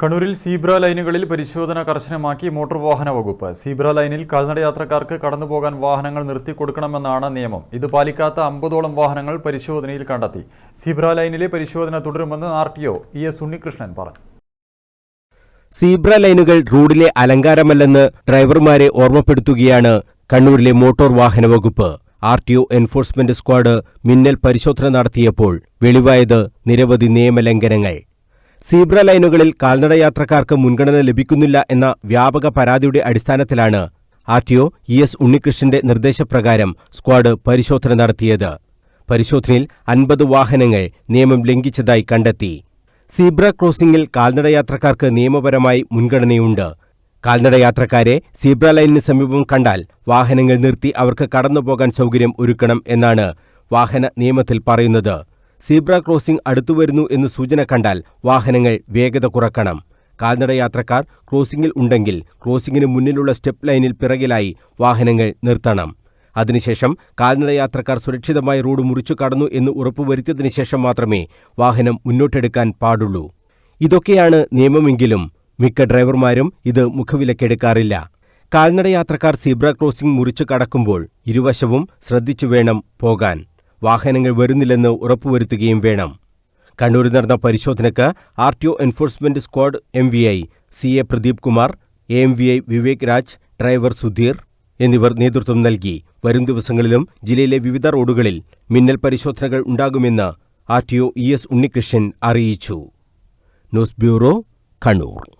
കണ്ണൂരിൽ സീബ്ര ലൈനുകളിൽ പരിശോധന കർശനമാക്കി മോട്ടോർ വാഹന വകുപ്പ്. സീബ്ര ലൈനിൽ കാൽനടയാത്രക്കാർക്ക് കടന്നുപോകാൻ വാഹനങ്ങൾ നിർത്തിക്കൊടുക്കണമെന്നാണ് നിയമം. ഇത് പാലിക്കാത്ത അമ്പതോളം വാഹനങ്ങൾ പരിശോധനയിൽ കണ്ടെത്തി. സീബ്ര ലൈനിലെ പരിശോധന തുടരുമെന്ന് R T O E S Unnikrishnan പറഞ്ഞു. സീബ്ര ലൈനുകൾ റോഡിലെ അലങ്കാരമല്ലെന്ന് ഡ്രൈവർമാരെ ഓർമ്മപ്പെടുത്തുകയാണ് കണ്ണൂരിലെ മോട്ടോർ വാഹന വകുപ്പ്. R T O enforcement squad മിന്നൽ പരിശോധന നടത്തിയപ്പോൾ വെളിവായത് നിരവധി നിയമലംഘനങ്ങൾ. സീബ്ര ലൈനുകളിൽ കാൽനട യാത്രക്കാർക്ക് മുൻഗണന ലഭിക്കുന്നില്ല എന്ന വ്യാപക പരാതിയുടെ അടിസ്ഥാനത്തിലാണ് R T O E S ഉണ്ണികൃഷ്ണന്റെ നിർദ്ദേശപ്രകാരം സ്ക്വാഡ് പരിശോധന നടത്തിയത്. പരിശോധനയിൽ അൻപത് വാഹനങ്ങൾ നിയമം ലംഘിച്ചതായി കണ്ടെത്തി. സീബ്ര ക്രോസിംഗിൽ കാൽനടയാത്രക്കാർക്ക് നിയമപരമായി മുൻഗണനയുണ്ട്. കാൽനടയാത്രക്കാരെ സീബ്ര ലൈനിന് സമീപം കണ്ടാൽ വാഹനങ്ങൾ നിർത്തി അവർക്ക് കടന്നുപോകാൻ സൗകര്യം ഒരുക്കണം എന്നാണ് വാഹന നിയമത്തിൽ പറയുന്നത്. സീബ്ര ക്രോസിംഗ് അടുത്തുവരുന്നു എന്ന് സൂചന കണ്ടാൽ വാഹനങ്ങൾ വേഗത കുറക്കണം. കാൽനടയാത്രക്കാർ ക്രോസിംഗിൽ ഉണ്ടെങ്കിൽ ക്രോസിംഗിന് മുന്നിലുള്ള സ്റ്റെപ്പ് ലൈനിൽ പിറകിലായി വാഹനങ്ങൾ നിർത്തണം. അതിനുശേഷം കാൽനടയാത്രക്കാർ സുരക്ഷിതമായി റോഡ് മുറിച്ചു കടന്നു എന്ന് ഉറപ്പുവരുത്തിയതിനു ശേഷം മാത്രമേ വാഹനം മുന്നോട്ടെടുക്കാൻ പാടുള്ളൂ. ഇതൊക്കെയാണ് നിയമമെങ്കിലും മിക്ക ഡ്രൈവർമാരും ഇത് മുഖവിലക്കെടുക്കാറില്ല. കാൽനടയാത്രക്കാർ സീബ്ര ക്രോസിംഗ് മുറിച്ചു കടക്കുമ്പോൾ ഇരുവശവും ശ്രദ്ധിച്ചു വേണം പോകാൻ. വാഹനങ്ങൾ വരുന്നില്ലെന്ന് ഉറപ്പുവരുത്തുകയും വേണം. കണ്ണൂരിൽ നടന്ന പരിശോധനയ്ക്ക് R T O enforcement squad M V I C A Pradeep Kumar A M V I Vivek Raj driver Sudheer എന്നിവർ നേതൃത്വം നൽകി. വരും ദിവസങ്ങളിലും ജില്ലയിലെ വിവിധ റോഡുകളിൽ മിന്നൽ പരിശോധനകൾ ഉണ്ടാകുമെന്ന് R T O E S Unnikrishnan അറിയിച്ചു. News bureau Kannur.